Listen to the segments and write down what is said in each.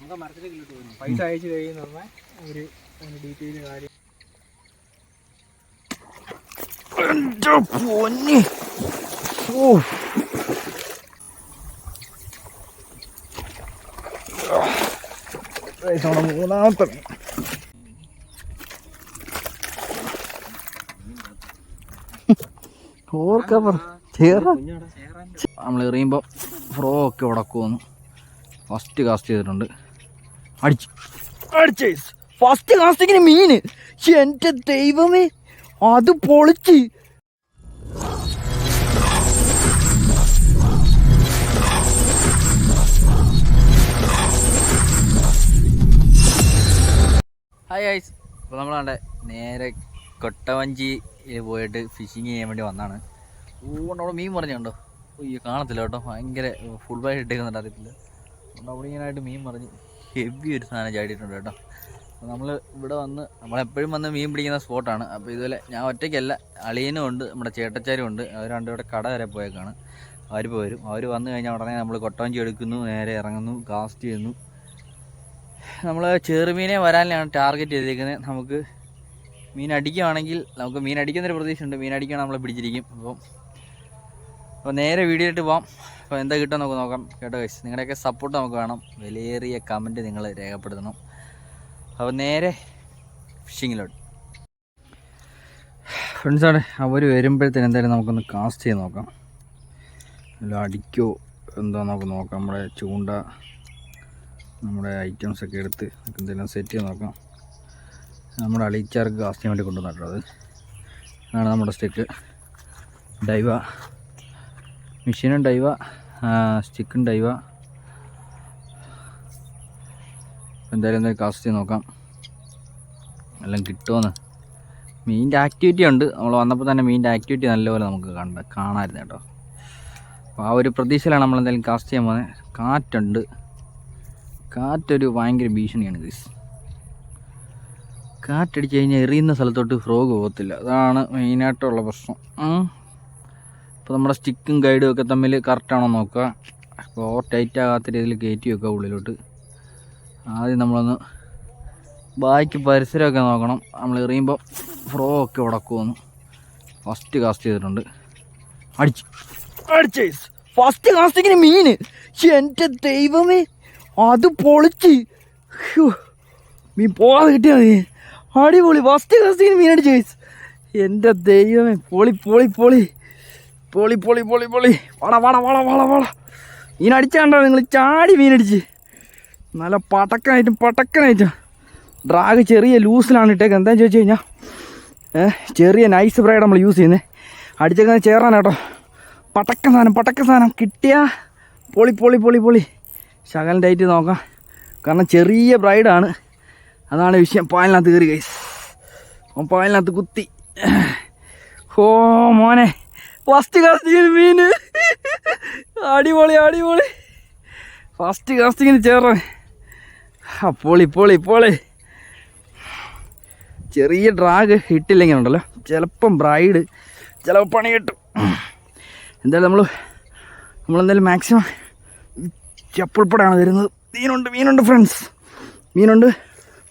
നമുക്ക് മരത്തിലേക്ക് പോകുന്നു പൈസ അയച്ചു കഴിയുന്ന പറഞ്ഞാൽ ഒരു ഡീറ്റെയിൽ കാര്യം. എന്റെ പൊന്നി. ഓ മൂന്നാമത്തെ നമ്മൾ എറിയുമ്പോൾ ഫ്രോ ഒക്കെ ഉടക്കുമെന്ന് ഫസ്റ്റ് കാസ്റ്റ് ചെയ്തിട്ടുണ്ട്. അടിച്ചു. അടിച്ചേ. ഫസ്റ്റ് കാസ്റ്റിങ്ങിന് മീൻ. എന്റെ ദൈവമേ അത് പൊളിച്ച്. ഹായ് ഐസ് അപ്പോൾ നമ്മളാണ്ട് നേരെ കൊട്ടവഞ്ചിയിൽ പോയിട്ട് ഫിഷിങ് ചെയ്യാൻ വേണ്ടി വന്നാണ്. ഊണ്ടവിടെ മീൻ പറഞ്ഞുണ്ടോ ഈ കാണത്തില്ല കേട്ടോ. ഭയങ്കര ഫുൾ ബൈ ഇട്ടേക്കുന്നുണ്ട് അറിയത്തില്ല. അതുകൊണ്ട് അവിടെ ഇങ്ങനെയായിട്ട് മീൻ പറഞ്ഞ് ഹെവി ഒരു സാധനം ചാടിയിട്ടുണ്ട് കേട്ടോ. നമ്മൾ ഇവിടെ വന്ന് നമ്മളെപ്പോഴും വന്ന് മീൻ പിടിക്കുന്ന സ്പോട്ടാണ്. അപ്പോൾ ഇതുപോലെ ഞാൻ ഒറ്റയ്ക്കല്ല അളിയനും ഉണ്ട് നമ്മുടെ ചേട്ടച്ചാരും ഉണ്ട്. അവർ രണ്ടും ഇവിടെ കട വരെ പോയേക്കാണ്. അവർ പോരും അവർ വന്നു കഴിഞ്ഞാൽ ഉടനെ നമ്മൾ കൊട്ടവഞ്ചി എടുക്കുന്നു നേരെ ഇറങ്ങുന്നു കാസ്റ്റ് ചെയ്യുന്നു. നമ്മൾ ചെറുമീനെ വരാനാണ് ടാർഗറ്റ് ചെയ്തേക്കുന്നത്. നമുക്ക് മീൻ അടിക്കുകയാണെങ്കിൽ നമുക്ക് മീൻ അടിക്കുന്നൊരു പ്രതീക്ഷയുണ്ട്. മീൻ അടിക്കുകയാണെങ്കിൽ നമ്മൾ പിടിച്ചിരിക്കും. അപ്പം അപ്പോൾ നേരെ വീഡിയോ ഇട്ട് പോകാം അപ്പോൾ എന്താ കിട്ടുക നമുക്ക് നോക്കാം. കേട്ടോ ഗൈസ് നിങ്ങളുടെയൊക്കെ സപ്പോർട്ട് നമുക്ക് വേണം. വിലയേറിയ കമന്റ് നിങ്ങൾ രേഖപ്പെടുത്തണം. അപ്പോൾ നേരെ ഫിഷിങ്ങിലോട്ട് ഫ്രണ്ട്സാണ് അവർ വരുമ്പോഴത്തേന് എന്തായാലും നമുക്കൊന്ന് കാസ്റ്റ് ചെയ്ത് നോക്കാം. അല്ല അടിക്കോ എന്താ നമുക്ക് നോക്കാം. നമ്മുടെ ചൂണ്ട നമ്മുടെ ഐറ്റംസ് ഒക്കെ എടുത്ത് എന്തെങ്കിലും സെറ്റ് ചെയ്ത് നോക്കാം. നമ്മുടെ അളിച്ചാർക്ക് കാസ്റ്റിന് വേണ്ടി കൊണ്ടുവന്നിട്ടുള്ളത്. അത് അതാണ് നമ്മുടെ സ്റ്റിക്ക് ഡൈവ. മെഷീനും ഉണ്ടായിവ സ്റ്റിക്ക് ഉണ്ടായിവ എന്തായാലും എന്തായാലും കാസ്റ്റ് ചെയ്ത് നോക്കാം. എല്ലാം കിട്ടുമെന്ന് മീനിന്റെ ആക്ടിവിറ്റി ഉണ്ട്. നമ്മൾ വന്നപ്പോൾ തന്നെ മീനിന്റെ ആക്ടിവിറ്റി നല്ലപോലെ നമുക്ക് കണ്ട കാണാമായിരുന്നു കേട്ടോ. അപ്പോൾ ആ ഒരു പ്രതീക്ഷയിലാണ് നമ്മൾ എന്തായാലും കാസ്റ്റ് ചെയ്യാൻ പോകുന്നത് കാറ്റുണ്ട്. കാറ്റൊരു ഭയങ്കര ഭീഷണിയാണ് ഗ്രീസ് കാറ്റടിച്ച് കഴിഞ്ഞാൽ എറിയുന്ന സ്ഥലത്തോട്ട് ഫ്രോഗ് പോകത്തില്ല. അതാണ് മെയിനായിട്ടുള്ള പ്രശ്നം. ഇപ്പോൾ നമ്മുടെ സ്റ്റിക്കും ഗൈഡും ഒക്കെ തമ്മിൽ കറക്റ്റാണോ നോക്കുക. അപ്പോൾ ഓവർ ടൈറ്റ് ആകാത്ത രീതിയിൽ കയറ്റി വെക്കുക ഉള്ളിലോട്ട്. ആദ്യം നമ്മളൊന്ന് ബാക്കി പരിസരമൊക്കെ നോക്കണം. നമ്മൾ എറിയുമ്പോൾ ഫ്രോ ഒക്കെ ഉടക്കുമെന്ന്. ഫസ്റ്റ് കാസ്റ്റ് ചെയ്തിട്ടുണ്ട്. അടിച്ച്. അടിച്ച്. ഫസ്റ്റ് കാസ്റ്റിങ്ങിന് മീൻ എന്റെ ദൈവമേ. അത് പൊളിച്ച്. മീൻ പോകാതെ കിട്ടിയാൽ മതി. അടിപൊളി. ഫസ്റ്റ് കാസ്റ്റിങ്ങിന് മീൻ അടിച്ച് എന്റെ ദൈവമേ. പൊളി പൊളി പൊളി. പൊളി പൊളി പൊളി പൊളി. വള വള വള വള വള മീനടിച്ചാണ്ടോ നിങ്ങൾ ചാടി മീനടിച്ച് നല്ല പടക്കനായിട്ടും പടക്കനായിട്ടും. ഡ്രാഗ് ചെറിയ ലൂസിലാണ് ഇട്ടേക്ക് എന്താണെന്ന് ചോദിച്ചു കഴിഞ്ഞാൽ ചെറിയ നൈസ് ബ്രൈഡ് നമ്മൾ യൂസ് ചെയ്യുന്നത് അടിച്ചേക്കുന്നത് കേട്ടോ. പടക്ക സാധനം പടക്ക സാധനം കിട്ടിയ പൊളി പൊളി പൊളി പൊളി. ശകലം ഡേറ്റ് നോക്കാം. കാരണം ചെറിയ ബ്രൈഡാണ് അതാണ് വിഷയം. പായലിനകത്ത് കയറി കൈസ് അപ്പം പാലിനകത്ത് കുത്തി. ഹോ മോനെ. ഫസ്റ്റ് കാസ്റ്റിങ്ങിന് മീൻ അടിപൊളി അടിപൊളി. ഫസ്റ്റ് കാസ്റ്റിങ്ങിന് ചേർന്ന്. അപ്പോൾ ഇപ്പോൾ പൊളി. ചെറിയ ഡ്രാഗ് ഇട്ടില്ലെങ്കിൽ ഉണ്ടല്ലോ. ചിലപ്പം ബ്രൈഡ് ചിലപ്പോൾ പണി കിട്ടും. എന്തായാലും നമ്മൾ നമ്മളെന്തായാലും മാക്സിമം ചപ്പുൾപ്പടാണ് വരുന്നത്. മീനുണ്ട് മീനുണ്ട് ഫ്രണ്ട്സ് മീനുണ്ട്.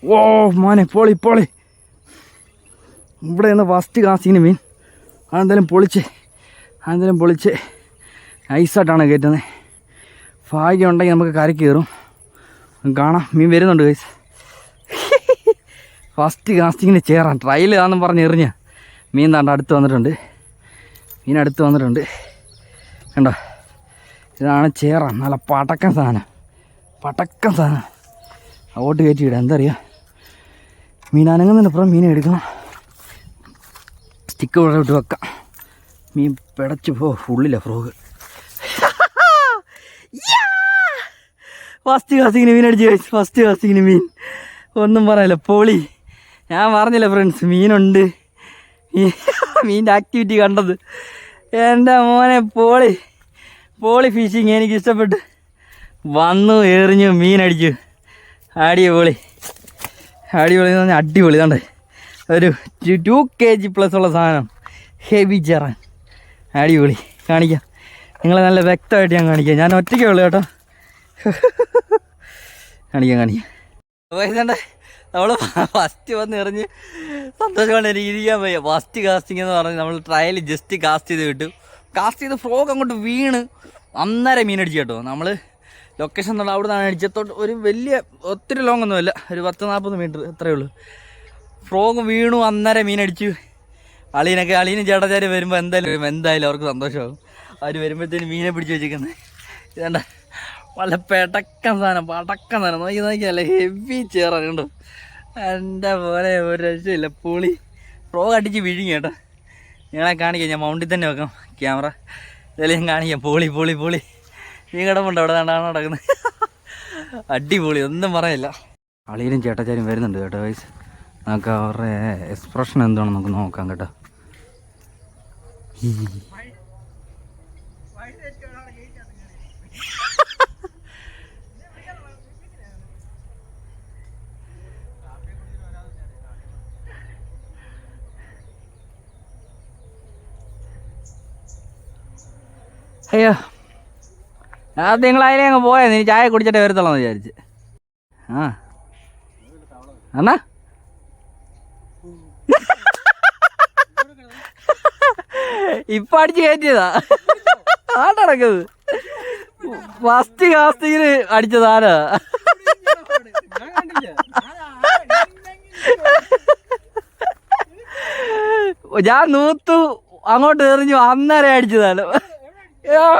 ഓ മോനെ പോളി പോളി. ഇവിടെ നിന്ന് ഫസ്റ്റ് കാസ്റ്റിങ്ങിന് മീൻ. അതെന്തായാലും പൊളിച്ച്. അതെന്തായാലും പൊളിച്ച് ഐസായിട്ടാണ് കയറ്റുന്നത്. ഭാഗ്യം ഉണ്ടെങ്കിൽ നമുക്ക് കരയ്ക്ക് കയറും. കാണാം. മീൻ വരുന്നുണ്ട് ഗൈസ് ഫസ്റ്റ് കാസ്റ്റിങ്ങിന് ചേറാം ട്രയൽ ആണെന്ന് പറഞ്ഞ് എറിഞ്ഞ. മീൻ താണ്ട അടുത്ത് വന്നിട്ടുണ്ട്. മീൻ അടുത്ത് വന്നിട്ടുണ്ട്. കണ്ടോ? ഇതാണ് ചേറ. നല്ല പടക്കം സാധനം. പടക്കം സാധനം. അങ്ങോട്ട് എന്താ അറിയാം മീൻ അനങ്ങുന്നതിനപ്പുറം മീൻ എടുക്കണം. സ്റ്റിക്ക് ഇവിടെ വിട്ട് വെക്കാം. മീൻ പിടച്ച് പോ ഫുള്ളില്ല ഫ്രോഗ് ഫസ്റ്റ് ക്ലാസ്സിങ്ങിന് മീൻ അടിച്ച് കഴിച്ചു ഫസ്റ്റ് ക്ലാസ്സിങ്ങിന് മീൻ. ഒന്നും പറയല്ല പൊളി. ഞാൻ പറഞ്ഞില്ല ഫ്രണ്ട്സ് മീനുണ്ട്. മീന്റെ ആക്ടിവിറ്റി കണ്ടത്. എന്റെ മോനെ പോളി. പോളി ഫിഷിങ് എനിക്ക് ഇഷ്ടപ്പെട്ടു. വന്നു എറിഞ്ഞു മീനടിച്ചു അടിപൊളി. അടിപൊളി എന്ന് പറഞ്ഞാൽ അടിപൊളി കണ്ടേ ഒരു ടു കെ ജി പ്ലസ് ഉള്ള സാധനം. ഹെവി ചെറാൻ. അടിപൊളി. കാണിക്കാം. നിങ്ങളെ നല്ല വ്യക്തമായിട്ട് ഞാൻ കാണിക്കാം. ഞാൻ ഒറ്റയ്ക്കേ ഉള്ളൂ കേട്ടോ. കാണിക്കാം കാണിക്കാം. നമ്മൾ ഫസ്റ്റ് വന്ന് എറിഞ്ഞ് സന്തോഷമാണ് എനിക്ക് ഇരിക്കാൻ വയ്യ. ഫസ്റ്റ് കാസ്റ്റിംഗ് എന്ന് പറഞ്ഞ് നമ്മൾ ട്രയൽ ജസ്റ്റ് കാസ്റ്റ് ചെയ്ത് വിട്ടു. കാസ്റ്റ് ചെയ്ത് ഫ്രോഗ് അങ്ങോട്ട് വീണ്. അന്നേരം മീൻ അടിച്ചു കേട്ടോ. നമ്മൾ ലൊക്കേഷൻ എന്നുള്ള അവിടെ നിന്നാണ് അടിച്ചത്തോട്ട് ഒരു വലിയ ഒത്തിരി ലോങ് ഒന്നുമല്ല. ഒരു പത്ത് നാൽപ്പത് മീറ്റർ എത്രയേ ഉള്ളൂ. ഫ്രോഗ് വീണു അന്നേരം മീൻ അടിച്ചു. അളീനൊക്കെ അളീനും ചേട്ടാചാരി വരുമ്പോൾ എന്തായാലും എന്തായാലും അവർക്ക് സന്തോഷമാകും. അവർ വരുമ്പോഴത്തേന് മീനെ പിടിച്ച് വെച്ചിരിക്കുന്നത് ഇതേണ്ട വളരെ പെടക്കൻ സാധനം പടക്കൻ സാധനം. നോക്കി നോക്കിയല്ലേ ഹെവി ചേറാണ് കണ്ടോ? എന്റെ പോലെ ഒരു രക്ഷയില്ല. പുളി. പ്രോ അടിച്ച് വിഴുങ്ങി കേട്ടോ. നിങ്ങളെ കാണിക്കാം ഞാൻ മൗണ്ടിൽ തന്നെ വെക്കാം. ക്യാമറ ഇതെല്ലാം ഞാൻ കാണിക്കാം. പൊളി പൊളി പൊളി. നീ കിടപ്പുണ്ട് അവിടെ. കണ്ടാണ് നടക്കുന്നത് അടിപൊളി. ഒന്നും പറയില്ല. അളിയിലും ചേട്ടാച്ചാരും വരുന്നുണ്ട് കേട്ടോ വയസ്സ് നമുക്ക് അവരുടെ എക്സ്പ്രഷൻ എന്താണെന്ന് നമുക്ക് നോക്കാം കേട്ടോ. അയ്യോ. അത് നിങ്ങൾ അതിലേ അങ്ങ് പോയത് നീ ചായ കുടിച്ചിട്ട് വരത്തുള്ളൂ എന്ന് വിചാരിച്ച്. ആ. എന്നാ ഇപ്പൊ അടിച്ച് കയറ്റിയതാ. ആട്ടടക്കത് ഫസ്റ്റ് കാസ്റ്റിങ്ങിന് അടിച്ചതാരാ ഞാൻ നൂത്തു അങ്ങോട്ട് എറിഞ്ഞു അന്നേരം അടിച്ചതാണ്.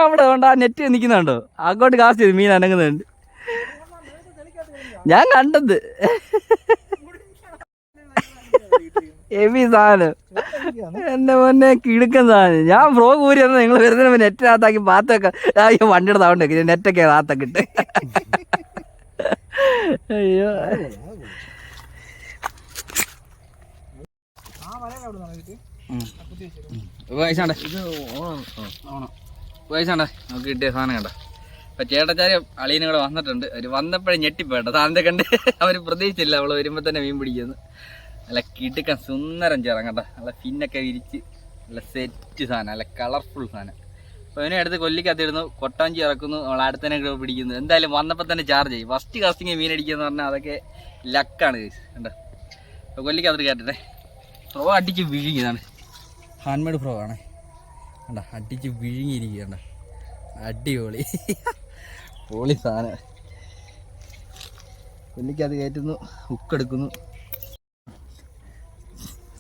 അവിടെ ഉണ്ട് ആ നെറ്റ് നിൽക്കുന്നുണ്ടോ? അങ്ങോട്ട് കാസ്റ്റ് ചെയ്തു മീൻ അനങ്ങുന്നുണ്ട്. ഞാൻ കണ്ടത്. ഹെവി സാധനം. എന്റെ മോനെ കിടുക്കൻ സാധനം. ഞാൻ ഫ്രോഗ് ഊരി നിങ്ങൾ നിങ്ങൾ വരുന്നതിന് നെറ്റിനകത്താക്കി പാത്തൊക്കെ അയ്യോ വണ്ടിയുടെ താവണ്ടൊക്കെ നെറ്റൊക്കെ താത്തൊക്കെ ഇട്ട്. അയ്യോ. വയസ്സാണ്ടേ? നമുക്ക് കിട്ടിയ സാധനം കണ്ട? അപ്പൊ ചേട്ടച്ചാരി അളിയനും കൂടെ വന്നിട്ടുണ്ട്. അവർ വന്നപ്പോഴേ ഞെട്ടിപ്പോട്ടെ സാധനത്തെ കണ്ട് അവർ പ്രതീക്ഷിച്ചില്ല. അവൾ വരുമ്പോ തന്നെ മീൻ പിടിക്കുന്നു നല്ല കിടുക്കൻ സുന്ദരം ചിറങ്ങട്ടെ നല്ല ഫിന്നൊക്കെ വിരിച്ച് നല്ല സെറ്റ് സാധനം നല്ല കളർഫുൾ സാധനം. അപ്പോൾ ഇവനെ അടുത്ത് കൊല്ലിക്കത്തിരുന്നു കൊട്ടാഞ്ചി ഇറക്കുന്നു നമ്മൾ അടുത്തന്നെ കൂടെ പിടിക്കുന്നു. എന്തായാലും വന്നപ്പോൾ തന്നെ ചാർജ് ചെയ്യും ഫസ്റ്റ് കാസ്റ്റിങ് മീൻ അടിക്കുക എന്ന് പറഞ്ഞാൽ അതൊക്കെ ലക്കാണ് കണ്ടോ? അപ്പോൾ കൊല്ലിക്കകത്ത് കയറ്റട്ടെ. ഫ്രോ അടിച്ച് വിഴുങ്ങിയതാണ്. ഹാൻഡ്മെയ്ഡ് ഫ്രോ ആണ്. കണ്ട? അടിച്ച് വിഴുങ്ങിയിരിക്കുകയാണ്. അടിപൊളി. പൊളി സാധനം. കൊല്ലിക്കകത്ത് കയറ്റുന്നു ഹുക്ക് എടുക്കുന്നു.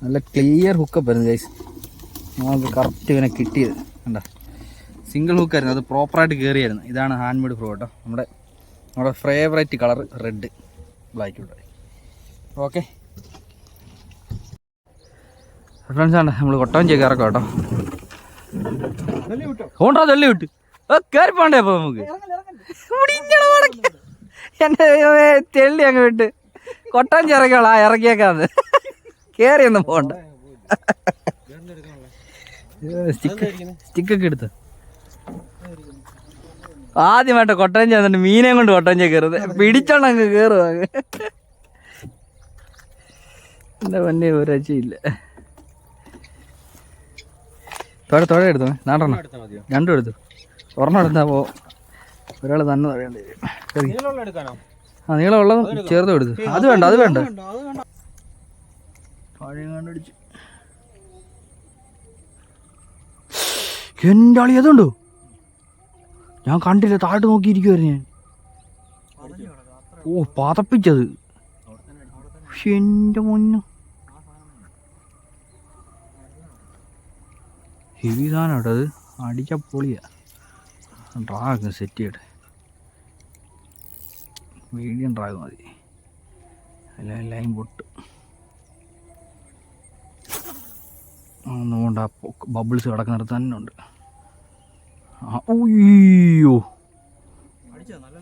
നല്ല ക്ലിയർ ഹുക്കപ്പ് ആയിരുന്നു ഗൈസ് നമുക്ക് കറക്റ്റ് ഇവനെ കിട്ടിയത്. കണ്ട? സിംഗിൾ ഹുക്കായിരുന്നു അത് പ്രോപ്പറായിട്ട് കയറിയായിരുന്നു ഇതാണ് ഹാൻഡ് മെയ്ഡ് ഫ്രോ കേട്ടോ നമ്മുടെ നമ്മുടെ ഫേവറേറ്റ് കളർ റെഡ് ബ്ലാക്ക് ഉണ്ട് ഓക്കെ ഫ്രണ്ട്സ് ആണ് നമ്മൾ കൊട്ടവൻ ചെയ്ത് ഇറക്കാം കേട്ടോ. ഓണ്ടോ തള്ളി വിട്ട്. ഓ കയറി പോണ്ടേ അപ്പൊ നമുക്ക്? എന്നെ തെള്ളി അങ്ങ് വിട്ട്. കൊട്ടാൻ ചിറക്കോളാ ഇറക്കിയേക്കാന്ന്. കേറി ഒന്നും പോണ്ട സ്റ്റിക്ക്. സ്റ്റിക്കൊക്കെ എടുത്ത്. ആദ്യമായിട്ട് കൊട്ടഞ്ച ചെന്നിട്ട് മീനെ കൊണ്ട് കൊട്ടൻ കയറുന്നത് പിടിച്ചോണ്ട് അങ്ങ് കയറുക എന്റെ പൊന്നെ ഒരു രക്ഷയില്ല. തോടെ തോടെ എടുത്തോ? നാട്ടെണ്ണം രണ്ടും എടുത്തു? ഒരെണ്ണം എടുത്താ പോ. ഒരാൾ തന്നെ തുഴയേണ്ടി വരും. ആ നീളമുള്ളത് ചേർത്ത് എടുത്തു? അത് വേണ്ട അത് വേണ്ട. പഴയം കണ്ടടിച്ചു എന്റെ ആളി അതുണ്ടോ? ഞാൻ കണ്ടില്ല താഴോട്ട് നോക്കിയിരിക്കുവായിരുന്നു ഞാൻ. ഓ പതപ്പിച്ചത്. പക്ഷെ എന്റെ മുന്നു ഹെവി സാധനം കേട്ടോ അടിച്ച പൊളിയാ. ഡ്രാഗ് സെറ്റ് ചെയ്യട്ടെ. മീഡിയം ഡ്രാഗ് മതി. അല്ല ലൈൻ പൊട്ട്. ഒന്നുകൊണ്ട് ആ ബബിൾസ് കിടക്കുന്നിടത്ത് തന്നെ ഉണ്ട്.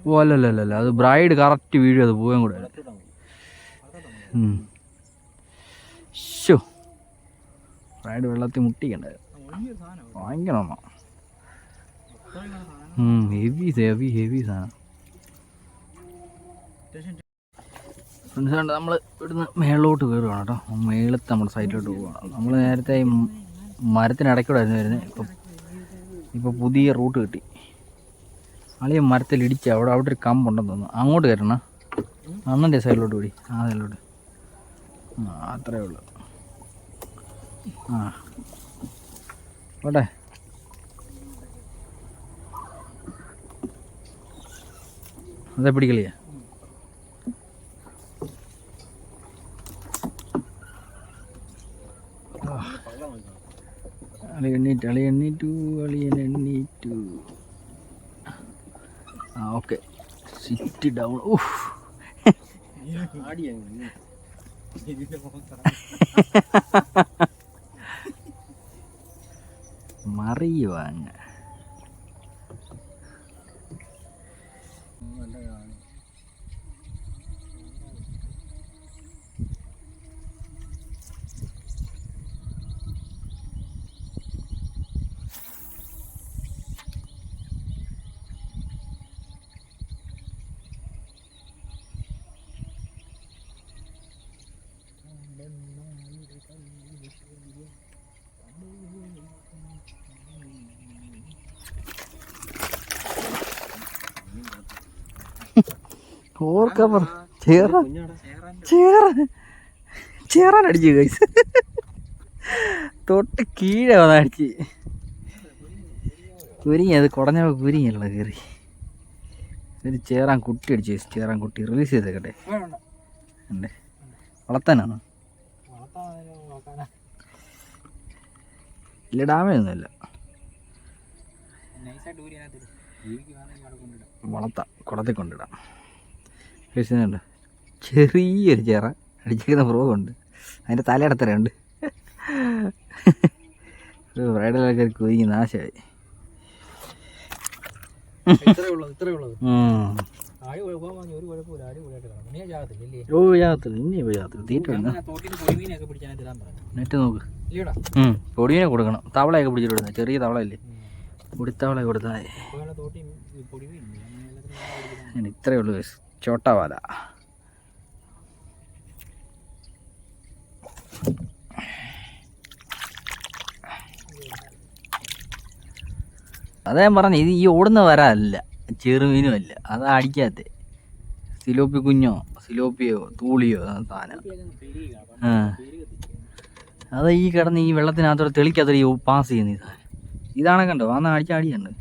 ഓ അല്ലല്ലല്ല അത് ബ്രൈഡ് കറക്റ്റ് വീഴും അത് പോവാൻ കൂടെ ബ്രൈഡ് വെള്ളത്തിൽ മുട്ടിക്കണ്ടേ? ഭയങ്കര ഹെവി ഹെവി ഹെവി സാധനം. ഫ്രണ്ട്സ് നമ്മൾ ഇവിടുന്ന് മേളിലോട്ട് കയറുകയാണ് കേട്ടോ. മേളത്ത് നമ്മുടെ സൈഡിലോട്ട് പോവുകയാണ് നമ്മൾ നേരത്തെ ഈ മരത്തിനിടയ്ക്കൂടായിരുന്നു വരുന്നത് ഇപ്പം ഇപ്പോൾ പുതിയ റൂട്ട് കിട്ടി. അളിയ മരത്തിൽ ഇടിച്ച് അവിടെ അവിടെ ഒരു കമ്പുണ്ടെന്ന് തോന്നുന്നു. അങ്ങോട്ട് കയറണം അണ്ണന്റെ സൈഡിലോട്ട് കൂടി. ആ സൈഡിലോട്ട് ആ അത്രേ ഉള്ളൂ. ആ. ഓട്ടെ അതെ പിടിക്കളിയാ അളി എണ്ണീറ്റ് അളി എണ്ണീറ്റു അളിയൻ എണ്ണീറ്റു ആ ഓക്കെ. സിറ്റ് ഡൗൺ ഊഹ് മറിയുവാ അങ്ങ് കവർ ചേറ ചേറ ചേറാൻ അടിച്ചു കൈസ് തൊട്ട് കീഴെ അതടിച്ച് കുരുങ്ങി അത് കുടഞ്ഞ കുരിങ്ങല്ല കയറി ഒരു ചേറാൻ കുട്ടി അടിച്ചു. ചേറാൻ കുട്ടി. റിലീസ് ചെയ്തേക്കട്ടെ. ഉണ്ട്. വളർത്താനാണ്? ഇല്ല ഡാമേജ് ഒന്നുമില്ല വളർത്താം. കുടത്തിൽ കൊണ്ടിടാം. കഴിച്ചുണ്ട് ചെറിയൊരു ചേറ. അടിച്ചിരിക്കുന്ന പ്രോഗമുണ്ട് അതിന്റെ തലയിടത്തരയുണ്ട് ബ്രൈഡലൊക്കെ കുരുങ്ങി നാശമായി. ഇത്രേ ഉള്ളത് ഇത്രേ ഉള്ളത് ഉം. ആടി ഒരു കുഴപ്പമില്ല ആടി കൂടിയായിട്ട് കാണാം. നീ ഓ യാത്ര ഇനി യാത്ര തീറ്റ ഉണ്ട് തോട്ടിൽ പൊടിമീനൊക്കെ പിടിച്ചാൽ പറഞ്ഞു. നെറ്റ് നോക്ക്. ഇല്ലടാ. ഉം. പൊടിയെ കൊടുക്കണം. തവളയൊക്കെ പിടിച്ചിട്ട് കൊടുക്കുന്നത് ചെറിയ തവളയല്ലേ? പൊടിത്തവള കൊടുത്താൽ ഇത്രയേ ഉള്ളൂ. ചോട്ടാവാല. അതാ ഞാൻ പറഞ്ഞു ഇത് ഈ ഓടുന്ന വര അല്ല ചെറുമീനും അല്ല അത് അടിക്കാത്ത. സിലോപ്പി കുഞ്ഞോ സിലോപ്പിയോ തൂളിയോ സാധനം. അത് ഈ കിടന്ന് ഈ വെള്ളത്തിനകത്തോടെ തെളിക്കാത്തൊരു പാസ് ചെയ്യുന്ന ഈ സാധനം. ഇതാണ് കണ്ടോ? വന്ന അടിച്ച അടിയുണ്ട്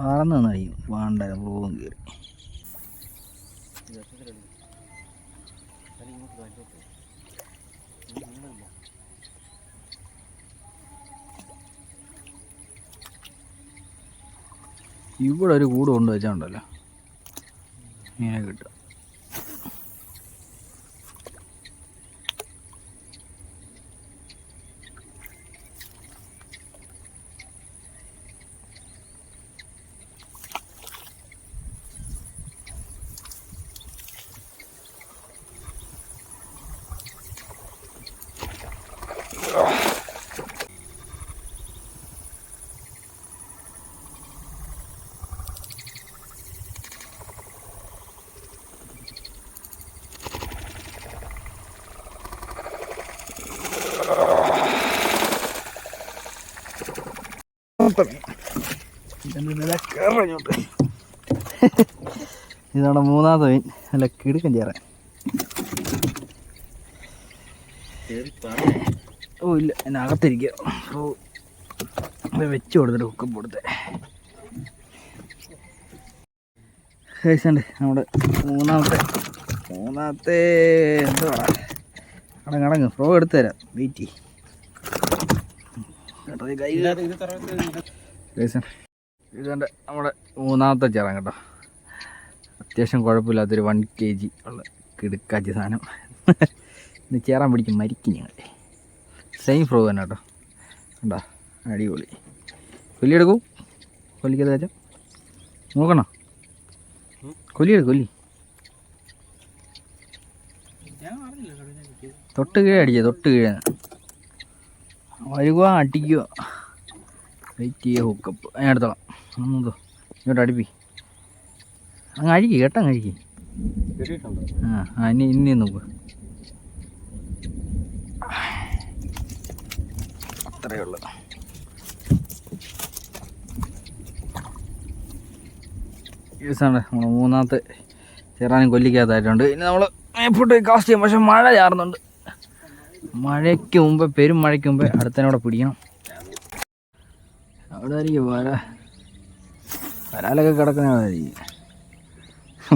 പറന്ന് അടിയും വേണ്ട പോകും കയറി. ഇവിടെ ഒരു കൂട് കൊണ്ട് വെച്ചാണ്ടല്ലോ ഇങ്ങനെ കിട്ടും. ഇതാണ് മൂന്നാമത്തെ മീൻ. അല്ല കിടുക്കൻ ചേരാൻ ഓ ഇല്ല. എന്നെ അകത്തിരിക്കുക. ഓ വെച്ച് കൊടുത്തിട്ട് ഹുക്കം കൊടുത്തേ. കഴിച്ചുണ്ട് നമ്മുടെ മൂന്നാമത്തെ മൂന്നാമത്തെ എന്താ അടങ്ങ് ഫ്രോ എടുത്തു തരാം. വെയിറ്റ് കൈ തറവത്ത് നമ്മുടെ മൂന്നാമത്തെ ചേറാൻ കേട്ടോ. അത്യാവശ്യം കുഴപ്പമില്ലാത്തൊരു വൺ കെ ജി ഉള്ള കിടുക്കാച്ചി സാധനം. ഇന്ന് ചേറാൻ പിടിക്കും മരിക്കും ഞങ്ങൾ സെയിം ഫ്രോ തന്നെ കേട്ടോ. കണ്ടോ? അടിപൊളി. കൊല്ലിയെടുക്കൂ കൊല്ലിക്കത് വെച്ചാൽ നോക്കണോ? കൊല്ലിയെടുക്കും കൊല്ലി തൊട്ട് കീഴേ അടിക്കുക തൊട്ട് കീഴേ. വരുക അടിക്കുക. വെയിറ്റ് ചെയ്യുക ഹുക്കപ്പ് ഞാൻ എടുത്തോളാം. ഒന്നോ ഇങ്ങോട്ട് അടുപ്പി. അങ്ങ് അഴിക്ക് കേട്ടോ അങ്ങ് അഴിക്ക് ആ ആ ഇനി ഇനി നോക്ക്. അത്രയേ ഉള്ളൂ. യൂസാണ് നമ്മുടെ മൂന്നാമത്തെ ചെറാനും കൊല്ലിക്കാത്തായിട്ടുണ്ട് ഇനി നമ്മൾ മേപ്പോട്ട് കാസ്റ്റ് ചെയ്യും. പക്ഷെ മഴ ചാറുന്നുണ്ട്. മഴയ്ക്ക് മുമ്പ് പെരും മഴയ്ക്ക് മുമ്പ് അടുത്തനോടെ പിടിക്കണം. അവിടെ ആയിരിക്കും വര. വരാലൊക്കെ കിടക്കുന്നതായിരിക്കും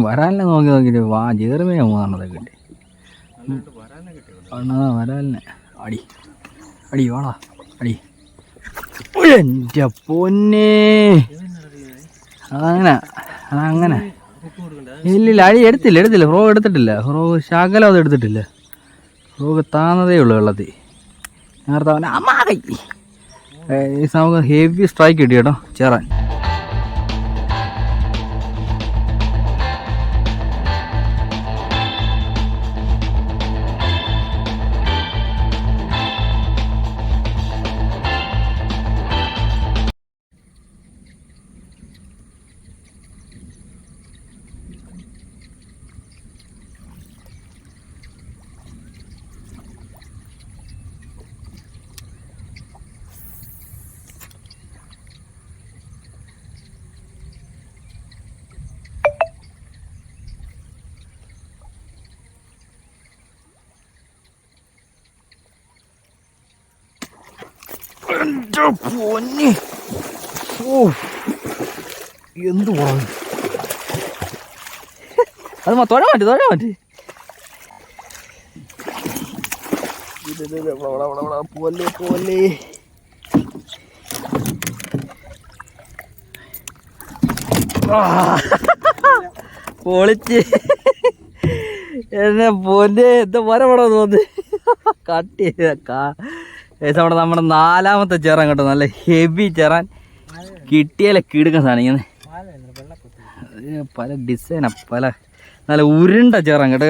വരാലിനെ നോക്കി നോക്കിയിട്ട് വാ ജേറുമീനെ പോകാനുള്ളത് കിട്ടി. വരാലിനെ. അടി അടി വാടാ അടി. എന്റെ പൊന്നേ. അതങ്ങനെ അതങ്ങനെ. ഇല്ലില്ല അടി എടുത്തില്ല എടുത്തില്ല. ഫ്രോ എടുത്തിട്ടില്ല. ഫ്രോ ശകലം അത് എടുത്തിട്ടില്ല. ഫ്രോഗ് താന്നതേ ഉള്ളൂ വെള്ളത്തിൽ. നേരത്തെ അമ്മാ ഈ നമുക്ക് ഹെവി സ്ട്രൈക്ക് കിട്ടി കേട്ടോ ചേറാൻ. എന്റെ പൊന്നി. ഓ എന്ത് പറഞ്ഞു അത് തൊഴ മാറ്റി തൊഴ മാറ്റി. പോലെ പോലെ പൊളിച്ച്. എന്നെ പൊന്നെ എന്താ മരം പടം തോന്നി കട്ട് ചെയ്ത കാ നമ്മുടെ നമ്മുടെ നാലാമത്തെ ചേറാൻ കേട്ടോ. നല്ല ഹെവി ചേറാൻ. കിട്ടിയാലേ കിടുക്കാൻ സാധനം പല ഡിസൈന പല. നല്ല ഉരുണ്ട ചേറാൻ കേട്ടോ.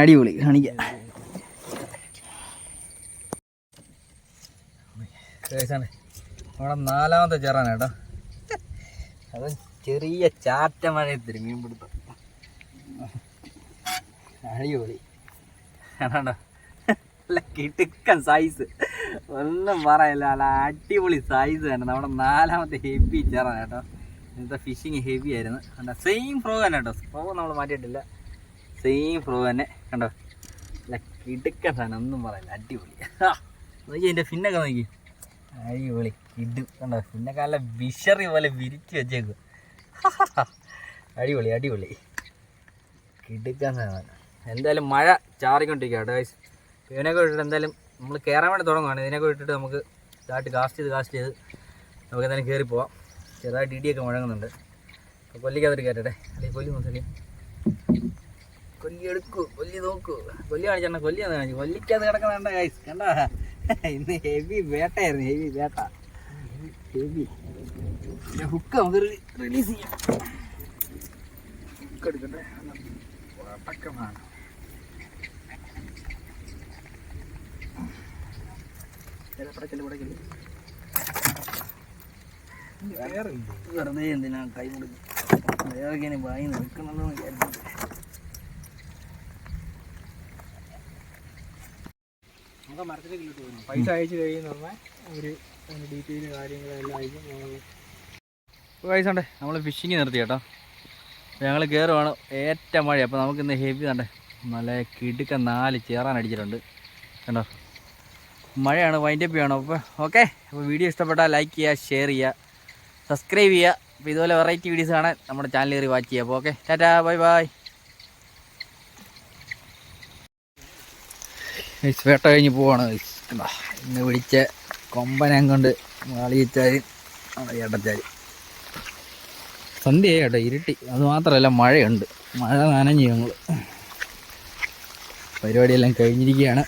അടിപൊളി കാണിക്കാം. ആണ്. നമ്മുടെ നാലാമത്തെ ചേറാൻ കേട്ടോ. അത് ചെറിയ ചാറ്റ മഴയത്തിരി മീൻ പിടുത്തം. അടിപൊളി. കാണാണ്ടോ നല്ല കിടുക്കൻ സൈസ് ഒന്നും പറയില്ല നല്ല അടിപൊളി സൈസ് തന്നെ. നമ്മുടെ നാലാമത്തെ ഹെവി ചേറാണ് കേട്ടോ. ഇന്നത്തെ ഫിഷിങ് ഹെവി ആയിരുന്നു. കണ്ടോ? സെയിം ഫ്രോ തന്നെ കേട്ടോ. ഫ്രോ നമ്മൾ മാറ്റിയിട്ടില്ല. സെയിം ഫ്രോ തന്നെ. കണ്ടോ? നല്ല കിടുക്കൻ സാധനം. ഒന്നും പറയില്ല. അടിപൊളി. നോക്കി എന്റെ ഫിന്നൊക്കെ നോക്കി അടിപൊളി കിടു കണ്ടോ? ഫിന്നൊക്കെ നല്ല വിഷറി പോലെ വിരിച്ച് വെച്ചേക്കും അടിപൊളി അടിപൊളി. കിടുക്കാൻ സാധനം. എന്തായാലും മഴ ചാറിക്കൊണ്ടിരിക്കുക കേട്ടോ ഗൈസ് ഇട്ടിട്ട് എന്തായാലും നമ്മൾ കയറാൻ വേണ്ടി തുടങ്ങുകയാണ് ഇതിനൊക്കെ വിട്ടിട്ട് നമുക്ക് ഇതായിട്ട് കാസ്റ്റ് ചെയ്ത് കാസ്റ്റ് ചെയ്ത് നമുക്ക് എന്തായാലും കയറി പോവാം. ചെറുതായിട്ട് ഇടിയൊക്കെ മുഴങ്ങുന്നുണ്ട്. അപ്പോൾ കൊല്ലിക്കകത്തിട്ട് കയറ്റട്ടെ അല്ലെങ്കിൽ കൊല്ലി മുസലി കൊല്ലി എടുക്കൂ കൊല്ലി നോക്കൂ. കൊല്ലി കാണിച്ചാൽ കൊല്ലി ഒന്ന് കാണിച്ചു. കൊല്ലിക്കകത്ത് കിടക്കണ ഗൈസ് കണ്ട ഇന്ന് ഹെവി വേട്ടയായിരുന്നു ഹെവി വേട്ട. ഹെവി ഹുക്ക് നമുക്ക് റിലീസ് ചെയ്യാം. ഹുക്ക് എടുക്കട്ടെ. പട്ടക്കമാണ് വെറുതെ എന്തിനാ കൈ കൊടുക്കും വേറെ വായി നിൽക്കണമെന്ന് വിചാരിച്ചിട്ട് നമുക്ക് മരത്തിലേക്ക് പോകുന്നു പൈസ അയച്ചു കഴിയുന്ന ഒരു ഡീറ്റെയിൽ കാര്യങ്ങളെല്ലാം അയക്കും ഉണ്ടേ നമ്മൾ ഫിഷിങ് നിർത്തി കേട്ടോ. ഞങ്ങൾ കയറുവാണ് ഏറ്റവും മഴ അപ്പോൾ നമുക്ക് ഇന്ന് ഹെവി കണ്ടേ. നല്ല കിടുക്ക നാല് ചേറാൻ അടിച്ചിട്ടുണ്ട്. കണ്ടോ? മഴയാണ് വൈൻഡപ്പ് ചെയ്യണം. അപ്പോൾ ഓക്കെ അപ്പോൾ വീഡിയോ ഇഷ്ടപ്പെട്ടാൽ ലൈക്ക് ചെയ്യുക ഷെയർ ചെയ്യുക സബ്സ്ക്രൈബ് ചെയ്യുക. അപ്പോൾ ഇതുപോലെ വെറൈറ്റി വീഡിയോസ് കാണാൻ നമ്മുടെ ചാനൽ കയറി വാച്ച് ചെയ്യുക. അപ്പോൾ ഓക്കെ ടാറ്റാ ബൈ ബൈ വേട്ട കഴിഞ്ഞ് പോവാണ്. ഇന്ന് പിടിച്ച കൊമ്പനം കൊണ്ട് വാളിയിച്ചാലും ഏട്ടച്ചാൽ സന്ധ്യ കേട്ടോ ഇരുട്ടി. അത് മാത്രമല്ല മഴയുണ്ട്. മഴ നനഞ്ഞു ഞങ്ങൾ പരിപാടിയെല്ലാം കഴിഞ്ഞിരിക്കുകയാണ്.